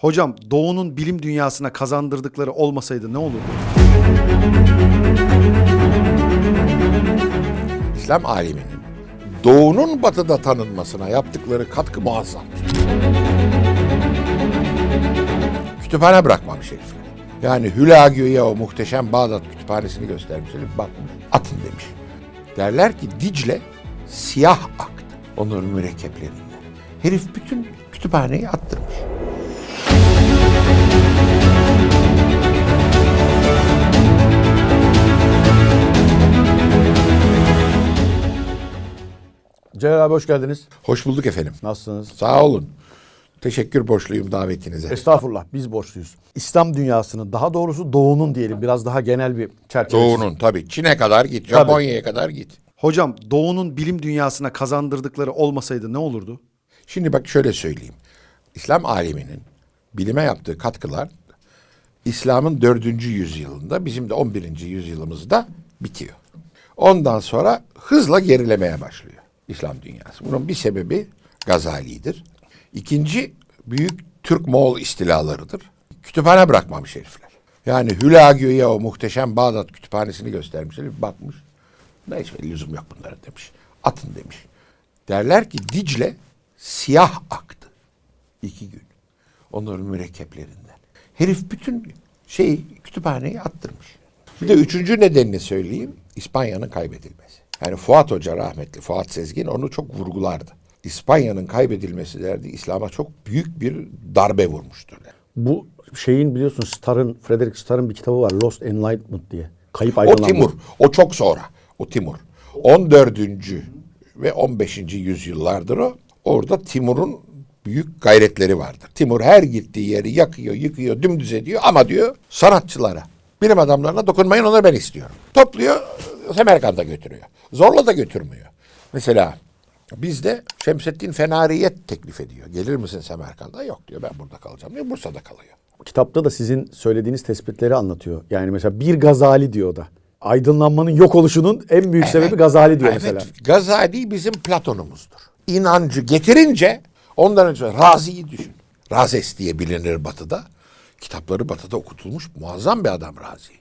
Hocam Doğu'nun bilim dünyasına kazandırdıkları olmasaydı ne olurdu? İslam aliminin doğunun batıda tanınmasına yaptıkları katkı muazzam. Kütüphane bırakmamış herifler. Yani Hülagü'ye o muhteşem Bağdat kütüphanesini göstermiş herif bakmış. Atın demiş. Derler ki Dicle siyah aktı onların mürekkeplerinden. Herif bütün kütüphaneyi attırmış. Celal abi hoş geldiniz. Hoş bulduk efendim. Nasılsınız? Sağ olun. Teşekkür borçluyum davetinize. Estağfurullah biz borçluyuz. İslam dünyasının daha doğrusu doğunun diyelim biraz daha genel bir çerçeve. Doğu'nun tabii Çin'e kadar git. Japonya'ya kadar git. Hocam Doğu'nun bilim dünyasına kazandırdıkları olmasaydı ne olurdu? Şimdi bak şöyle söyleyeyim. İslam aliminin bilime yaptığı katkılar İslam'ın dördüncü yüzyılında bizim de 11. yüzyılımızda bitiyor. Ondan sonra hızla gerilemeye başlıyor İslam dünyası. Bunun bir sebebi Gazali'dir. İkinci büyük Türk Moğol istilalarıdır. Kütüphane bırakmamış herifler. Yani Hülagü'ye o muhteşem Bağdat kütüphanesini göstermiş herif bakmış. Neyse lüzum yok bunların demiş. Atın demiş. Derler ki Dicle siyah aktı. iki gün. Onların mürekkeplerinden. Herif bütün şeyi kütüphaneyi attırmış. Bir de üçüncü nedenini söyleyeyim. İspanya'nın kaybedilmesi. Yani Fuat Hoca rahmetli Fuat Sezgin onu çok vurgulardı. İspanya'nın kaybedilmesi derdi İslam'a çok büyük bir darbe vurmuştur. Bu şeyin biliyorsun Starr'ın Frederick Starr'ın bir kitabı var Lost Enlightenment diye. Kayıp O aydınlanma. Timur. O çok sonra. O Timur. 14. ve 15. yüzyıllardır o. Orada Timur'un büyük gayretleri vardır. Timur her gittiği yeri yakıyor, yıkıyor, dümdüz ediyor ama diyor sanatçılara, bilim adamlarına dokunmayın onları ben istiyorum. Topluyor, Semerkant'a götürüyor. Zorla da götürmüyor. Mesela bizde Şemseddin Fenariyet teklif ediyor. Gelir misin Semerkant'a? Yok diyor ben burada kalacağım diyor. Bursa'da kalıyor. Kitapta da sizin söylediğiniz tespitleri anlatıyor. Yani mesela bir Gazali diyor da. Aydınlanmanın yok oluşunun en büyük sebebi Gazali diyor Evet, mesela. Gazali bizim Platon'umuzdur. İnancı getirince ondan önce Razi'yi düşün. Razes diye bilinir batıda. Kitapları batıda okutulmuş muazzam bir adam Razi.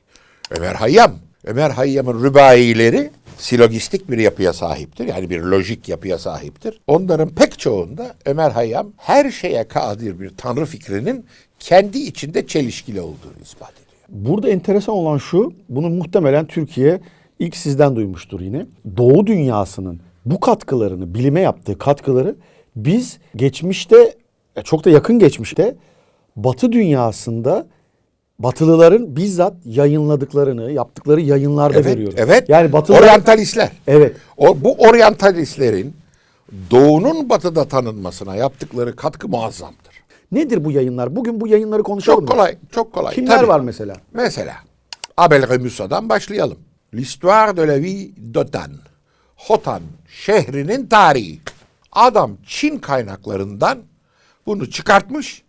Ömer Hayyam. Ömer Hayyam'ın rübaileri silogistik bir yapıya sahiptir. Yani bir lojik yapıya sahiptir. Onların pek çoğunda Ömer Hayyam her şeye kadir bir tanrı fikrinin kendi içinde çelişkili olduğunu ispat ediyor. Burada enteresan olan şu, bunu muhtemelen Türkiye ilk sizden duymuştur yine. Doğu dünyasının bu katkılarını, bilime yaptığı katkıları biz geçmişte, e, çok da yakın geçmişte Batı dünyasında Batılıların bizzat yayınladıklarını, yaptıkları yayınlarda Evet, görüyoruz. evet. Yani Batılılar... Oryantalistler. Evet. O, bu oryantalistlerin doğunun batıda tanınmasına yaptıkları katkı muazzamdır. Nedir bu yayınlar? Bugün bu yayınları konuşalım Çok mı? kolay, çok kolay. Kimler Tabii. var mesela? Mesela Abel Remusa'dan başlayalım. L'histoire de la vie d'Hotan. Hotan şehrinin tarihi. Adam Çin kaynaklarından bunu çıkartmış.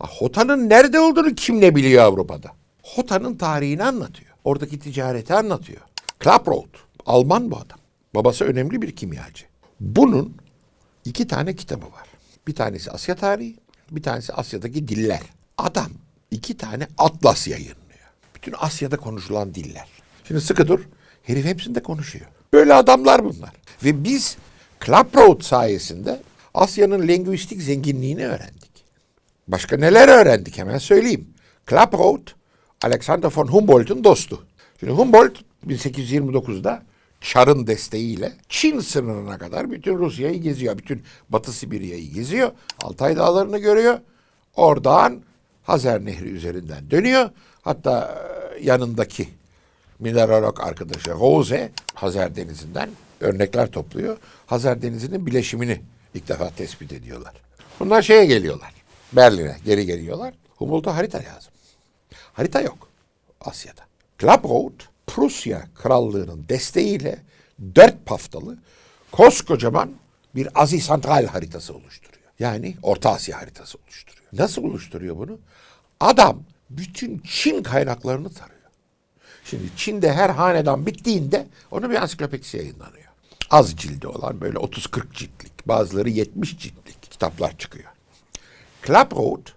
Hotan'ın nerede olduğunu kim ne biliyor Avrupa'da? Hotan'ın tarihini anlatıyor. Oradaki ticareti anlatıyor. Klaproth, Alman bu adam. Babası önemli bir kimyacı. Bunun iki tane kitabı var. Bir tanesi Asya tarihi, bir tanesi Asya'daki diller. Adam iki tane atlas yayınlıyor. Bütün Asya'da konuşulan diller. Şimdi sıkı dur. Herif hepsinde konuşuyor. Böyle adamlar bunlar. Ve biz Klaproth sayesinde Asya'nın lingüistik zenginliğini öğrendik. Başka neler öğrendik hemen söyleyeyim. Klaproth, Alexander von Humboldt'un dostu. Şimdi Humboldt 1829'da Çar'ın desteğiyle Çin sınırına kadar bütün Rusya'yı geziyor. Bütün Batı Sibirya'yı geziyor. Altay Dağları'nı görüyor. Oradan Hazer Nehri üzerinden dönüyor. Hatta e, yanındaki mineralog arkadaşı Rose Hazer Denizi'nden örnekler topluyor. Hazer Denizi'nin bileşimini ilk defa tespit ediyorlar. Bunlar şeye geliyorlar. Berlin'e geri geliyorlar. Humboldt'a harita lazım. Harita yok Asya'da. Klaproth Prusya Krallığı'nın desteğiyle dört paftalı koskocaman bir Azi Santral haritası oluşturuyor. Yani Orta Asya haritası oluşturuyor. Nasıl oluşturuyor bunu? Adam bütün Çin kaynaklarını tarıyor. Şimdi Çin'de her hanedan bittiğinde onu bir ansiklopedisi yayınlanıyor. Az cildi olan böyle 30-40 ciltlik, bazıları 70 ciltlik kitaplar çıkıyor. Klaproth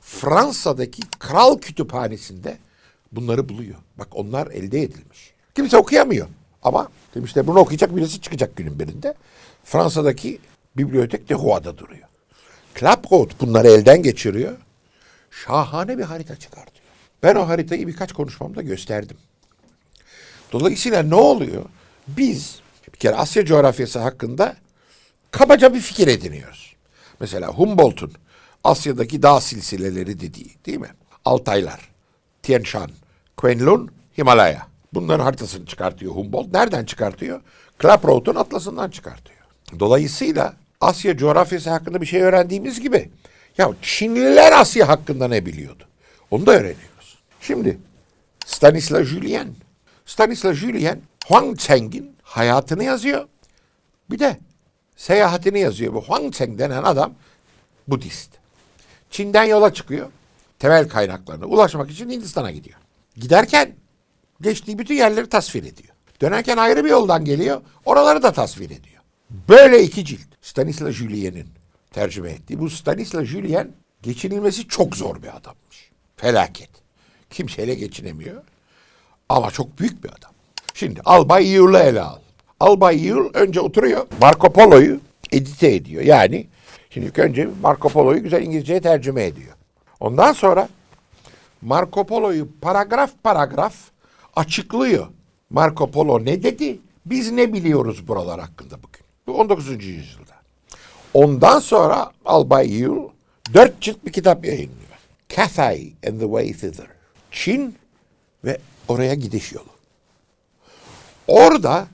Fransa'daki kral kütüphanesinde bunları buluyor. Bak onlar elde edilmiş. Kimse okuyamıyor. Ama demişler bunu okuyacak birisi çıkacak günün birinde. Fransa'daki bibliotek de Roy'da duruyor. Klaproth bunları elden geçiriyor. Şahane bir harita çıkartıyor. Ben o haritayı birkaç konuşmamda gösterdim. Dolayısıyla ne oluyor? Biz bir kere Asya coğrafyası hakkında kabaca bir fikir ediniyoruz. Mesela Humboldt'un Asya'daki dağ silsileleri dediği değil mi? Altaylar, Tien Shan, Kwenlun, Himalaya. Bunların haritasını çıkartıyor Humboldt. Nereden çıkartıyor? Klaproth'un atlasından çıkartıyor. Dolayısıyla Asya coğrafyası hakkında bir şey öğrendiğimiz gibi ya Çinliler Asya hakkında ne biliyordu? Onu da öğreniyoruz. Şimdi Stanislas Julien. Stanislas Julien Huang Cheng'in hayatını yazıyor. Bir de seyahatini yazıyor. Bu Huang Cheng denen adam Budist. Çin'den yola çıkıyor. Temel kaynaklarına ulaşmak için Hindistan'a gidiyor. Giderken geçtiği bütün yerleri tasvir ediyor. Dönerken ayrı bir yoldan geliyor. Oraları da tasvir ediyor. Böyle iki cilt. Stanislas Julien'in tercüme ettiği. Bu Stanislas Julien geçinilmesi çok zor bir adammış. Felaket. Kimseyle geçinemiyor. Ama çok büyük bir adam. Şimdi Albay Yığıl'ı ele al. Albay Yığıl önce oturuyor. Marco Polo'yu edite ediyor. Yani şimdi ilk önce Marco Polo'yu güzel İngilizceye tercüme ediyor. Ondan sonra Marco Polo'yu paragraf paragraf açıklıyor. Marco Polo ne dedi? Biz ne biliyoruz buralar hakkında bugün? Bu 19. yüzyılda. Ondan sonra Albay Yığıl dört cilt bir kitap yayınlıyor. Cathay and the Way Thither. Çin ve oraya gidiş yolu. Orada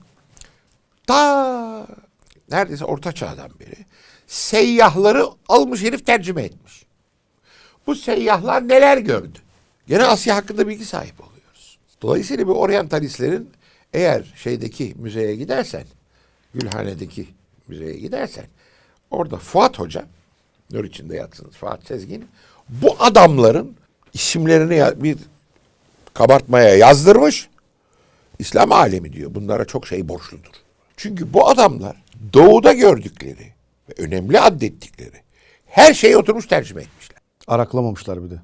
ta neredeyse orta çağdan beri seyyahları almış herif tercüme etmiş. Bu seyyahlar neler gördü? Gene Asya hakkında bilgi sahibi oluyoruz. Dolayısıyla bu oryantalistlerin eğer şeydeki müzeye gidersen, Gülhane'deki müzeye gidersen, orada Fuat Hoca, nur içinde yatsınız Fuat Sezgin, bu adamların isimlerini bir kabartmaya yazdırmış. İslam alemi diyor. Bunlara çok şey borçludur. Çünkü bu adamlar doğuda gördükleri önemli addettikleri her şeyi oturmuş tercüme etmişler. Araklamamışlar bir de.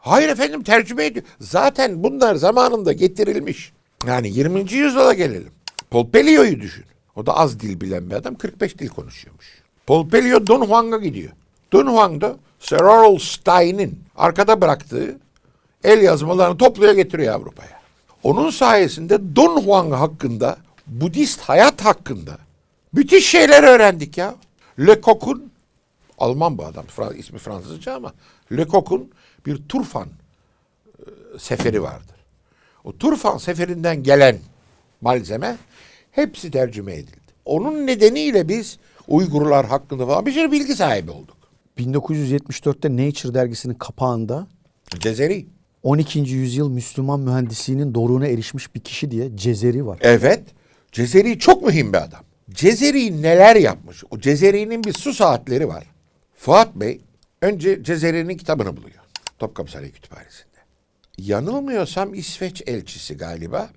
Hayır efendim tercüme ediyor. Zaten bunlar zamanında getirilmiş. Yani 20. yüzyıla gelelim. Pompelio'yu düşün. O da az dil bilen bir adam 45 dil konuşuyormuş. Pompelio Don Juan'a gidiyor. Don Juan da Sir Earl Stein'in arkada bıraktığı el yazmalarını topluyor getiriyor Avrupa'ya. Onun sayesinde Don Juan hakkında, Budist hayat hakkında müthiş şeyler öğrendik ya. Lecoq'un Alman bu adam. Fra- ismi Fransızca ama Lecoq'un bir Turfan e, seferi vardır. O Turfan seferinden gelen malzeme hepsi tercüme edildi. Onun nedeniyle biz Uygurlar hakkında falan bir sürü bilgi sahibi olduk. 1974'te Nature dergisinin kapağında Cezeri. 12. yüzyıl Müslüman mühendisliğinin doruğuna erişmiş bir kişi diye Cezeri var. Evet. Cezeri çok mühim bir adam. Cezeri neler yapmış? O Cezeri'nin bir su saatleri var. Fuat Bey önce Cezeri'nin kitabını buluyor. Topkapı Sarayı Kütüphanesi'nde. Yanılmıyorsam İsveç elçisi galiba.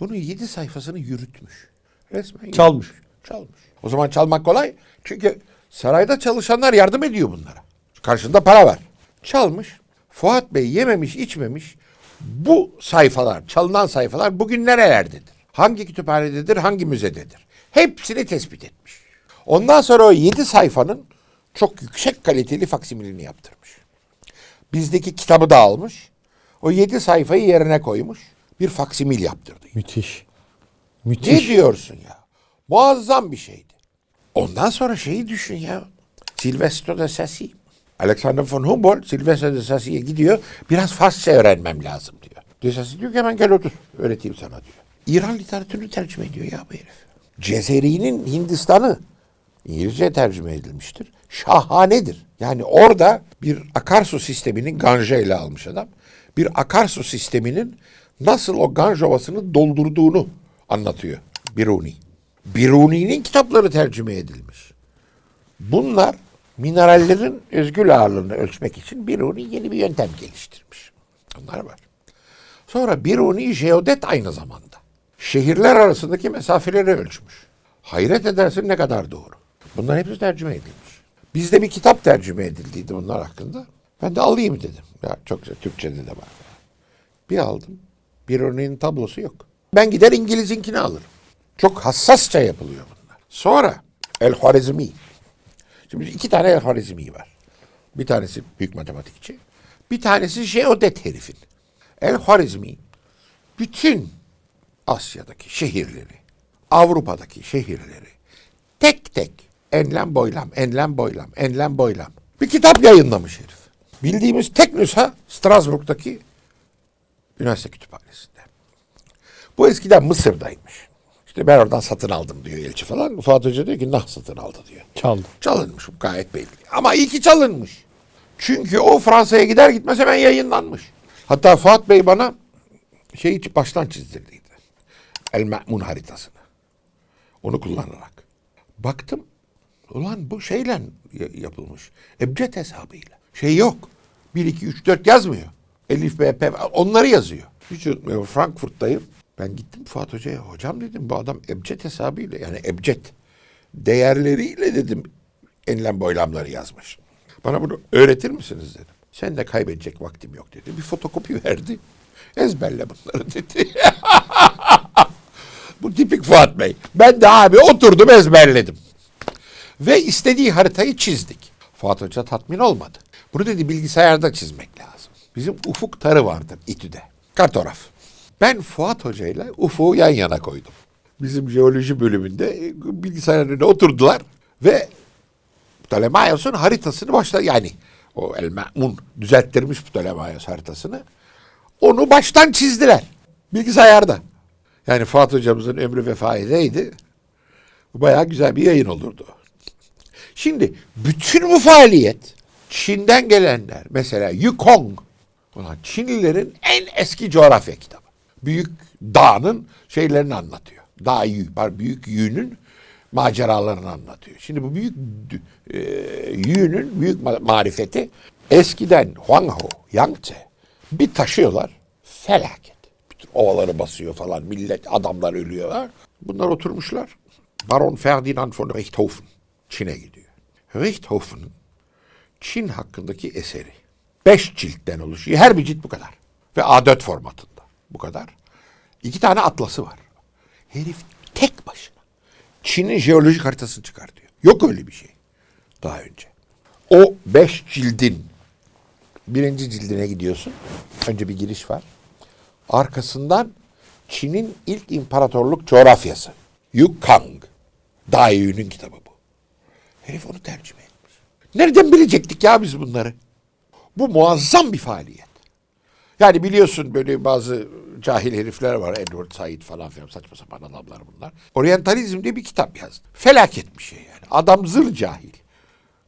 Bunun yedi sayfasını yürütmüş. Resmen Çalmış. yürütmüş. Çalmış. O zaman çalmak kolay. Çünkü sarayda çalışanlar yardım ediyor bunlara. Karşında para var. Çalmış. Fuat Bey yememiş içmemiş. Bu sayfalar, çalınan sayfalar bugün nerelerdedir? Hangi kütüphanededir, hangi müzededir? Hepsini tespit etmiş. Ondan sonra o yedi sayfanın çok yüksek kaliteli faksimilini yaptırmış. Bizdeki kitabı da almış. O yedi sayfayı yerine koymuş. Bir faksimil yaptırdı. Müthiş. Ne Müthiş. diyorsun ya? Muazzam bir şeydi. Ondan sonra şeyi düşün ya. Silvestro de Sassi. Alexander von Humboldt Silvestro de Sassi'ye gidiyor. Biraz Farsça öğrenmem lazım diyor. De Sassi diyor ki hemen gel otur. Öğreteyim sana diyor. İran literatürünü tercüme ediyor ya bu herif. Cezeri'nin Hindistan'ı İngilizce tercüme edilmiştir. Şahanedir. Yani orada bir akarsu sisteminin Ganja ile almış adam. Bir akarsu sisteminin nasıl o Ganj Ovası'nı doldurduğunu anlatıyor Biruni. Biruni'nin kitapları tercüme edilmiş. Bunlar minerallerin özgül ağırlığını ölçmek için Biruni yeni bir yöntem geliştirmiş. Bunlar var. Sonra Biruni jeodet aynı zamanda. Şehirler arasındaki mesafeleri ölçmüş. Hayret edersin ne kadar doğru. Bunlar hepsi tercüme edilmiş. Bizde bir kitap tercüme edildiydi bunlar hakkında. Ben de alayım dedim. Ya çok güzel Türkçe'de de var. Bir aldım. Bir örneğin tablosu yok. Ben gider İngiliz'inkini alırım. Çok hassasça yapılıyor bunlar. Sonra El Harizmi. Şimdi iki tane El Harizmi var. Bir tanesi büyük matematikçi. Bir tanesi jeodet herifin. El Harizmi bütün Asya'daki şehirleri, Avrupa'daki şehirleri tek tek enlem boylam, enlem boylam, enlem boylam bir kitap yayınlamış herif. Bildiğimiz tek nüsha Strasbourg'daki üniversite kütüphanesinde. Bu eskiden Mısır'daymış. İşte ben oradan satın aldım diyor elçi falan. Fuat Hoca diyor ki nah satın aldı diyor. Çaldı. Çalınmış bu gayet belli. Ama iyi ki çalınmış. Çünkü o Fransa'ya gider gitmez hemen yayınlanmış. Hatta Fuat Bey bana şeyi baştan çizdirdiydi. El Me'mun haritasını. Onu kullanarak. Baktım. Ulan bu şeyle ya- yapılmış. Ebced hesabıyla. Şey yok. 1, 2, 3, 4 yazmıyor. Elif, B, P onları yazıyor. Hiç unutmuyorum. Frankfurt'tayım. Ben gittim Fuat Hoca'ya. Hocam dedim bu adam ebced hesabıyla yani ebced değerleriyle dedim enlem boylamları yazmış. Bana bunu öğretir misiniz dedim. Sen de kaybedecek vaktim yok dedi. Bir fotokopi verdi. Ezberle bunları dedi. Bu tipik Fuat Bey. Ben de abi oturdum ezberledim. Ve istediği haritayı çizdik. Fuat Hoca tatmin olmadı. Bunu dedi bilgisayarda çizmek lazım. Bizim ufuk tarı vardır İTÜ'de. Kartograf. Ben Fuat Hoca ile ufuğu yan yana koydum. Bizim jeoloji bölümünde e, bilgisayar önüne oturdular ve Ptolemaios'un haritasını başta yani o El Me'mun düzelttirmiş Ptolemaios haritasını. Onu baştan çizdiler. Bilgisayarda. Yani Fuat hocamızın ömrü vefa edeydi. Bayağı güzel bir yayın olurdu. Şimdi bütün bu faaliyet Çin'den gelenler mesela Yukong olan Çinlilerin en eski coğrafya kitabı. Büyük dağın şeylerini anlatıyor. Dağ pardon, büyük Yu'nun maceralarını anlatıyor. Şimdi bu büyük e, Yu'nun büyük ma- marifeti eskiden Huangho, Yangtze bir taşıyorlar felaket. Ovaları basıyor falan millet adamlar ölüyorlar. Bunlar oturmuşlar. Baron Ferdinand von Richthofen Çin'e gidiyor. Richthofen'ın Çin hakkındaki eseri. Beş ciltten oluşuyor. Her bir cilt bu kadar. Ve A4 formatında. Bu kadar. İki tane atlası var. Herif tek başına Çin'in jeolojik haritasını çıkartıyor. Yok öyle bir şey. Daha önce. O beş cildin birinci cildine gidiyorsun. Önce bir giriş var. Arkasından Çin'in ilk imparatorluk coğrafyası. Yukang. Dai Yu'nun kitabı bu. Herif onu tercüme etmiş. Nereden bilecektik ya biz bunları? Bu muazzam bir faaliyet. Yani biliyorsun böyle bazı cahil herifler var. Edward Said falan filan saçma sapan adamlar bunlar. Oryantalizm diye bir kitap yazdı. Felaket bir şey yani. Adam zır cahil.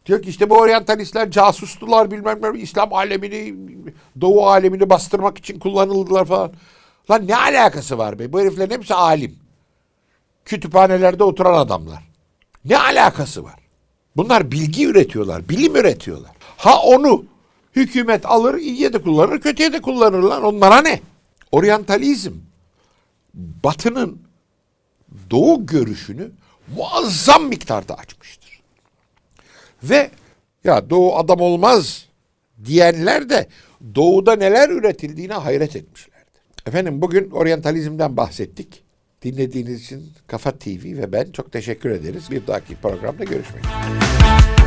Diyor ki işte bu oryantalistler casustular bilmem ne İslam alemini Doğu alemini bastırmak için kullanıldılar falan. Lan ne alakası var be? Bu heriflerin hepsi alim. Kütüphanelerde oturan adamlar. Ne alakası var? Bunlar bilgi üretiyorlar, bilim üretiyorlar. Ha onu hükümet alır, iyiye de kullanır, kötüye de kullanırlar. Onlara ne? Oryantalizm, batının doğu görüşünü muazzam miktarda açmıştır. Ve ya doğu adam olmaz diyenler de doğuda neler üretildiğine hayret etmişlerdir. Efendim bugün oryantalizmden bahsettik. Dinlediğiniz için Kafa TV ve ben çok teşekkür ederiz. Bir dahaki programda görüşmek üzere.